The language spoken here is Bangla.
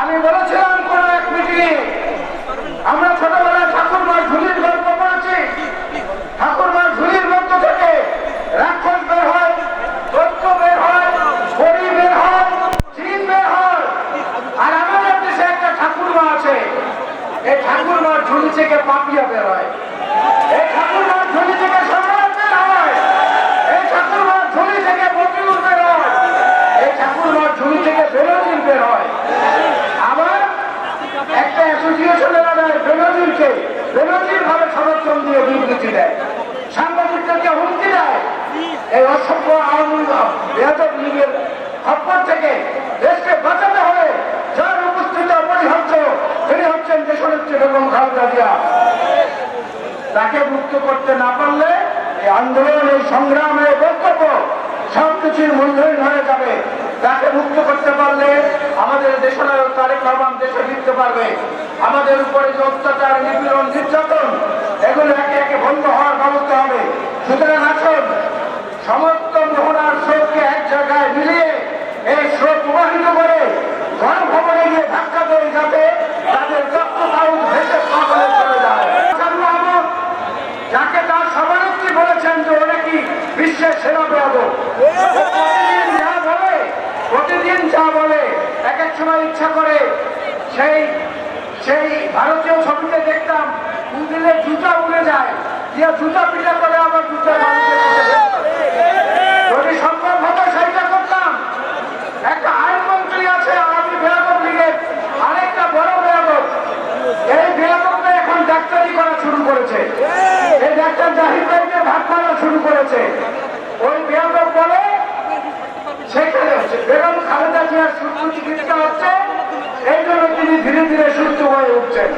আমি বলেছিলাম কোন আমরা ছোটবেলায় ঠাকুরমার ঝুলির গল্প পড়েছি। ঠাকুরমার ঝুলির মধ্য থেকে রাক্ষস বের হয়। আর আমাদের দেশে একটা ঠাকুরমা আছে, এই ঠাকুরমার ঝুলি থেকে পাপিয়া বের হয় এই ঠাকুরমার ঝুলি থেকে সম্রাট বের হয় এই ঠাকুরমার ঝুলি থেকে মতিউর বের হয় এই ঠাকুরমার ঝুলি থেকে বেরোজিন বের হয় আবার একটা অ্যাসোসিয়েশনের আদায় বেনজিরকে বেনজির ভাবে সমর্থন দিয়ে বিবৃতি দেয় সাংবাদিকদেরকে হুমকি দেয় এই অসভ্য আওয়ামী বেয়াদব লীগের খপ্পর থেকে দেশকে বাঁচাতে হলে যার উপস্থিতি অপরিহার্য, তিনি হচ্ছেন দেশনেত্রী বেগম খালেদা জিয়া। তাকে মুক্ত করতে না পারলে এই আন্দোলন, এই সংগ্রাম, এই বক্তব্য সব কিছুর মূল্যহীন হয়ে যাবে। তাকে মুক্ত করতে পারলে আমাদের দেশনায়ক তারেক রহমান দেশে ফিরতে পারবে। আমাদের উপরে যে অত্যাচার, নিপীড়ন, নির্যাতন যে ওরা কি বিশ্বের সেরা প্রতিদিন যা বলে, প্রতিদিন যা বলে, এক এক সময় ইচ্ছা করে সেই সেই ভারতীয় ছবিতে দেখতাম উদিলে জুতা উড়ে যায়। দিয়ে জুতা পিঠা করে আবার জুতা বেগম খালেদা জিয়ার সুস্থ চিকিৎসা হচ্ছে এই জন্য তিনি ধীরে ধীরে সুস্থ হয়ে উঠছেন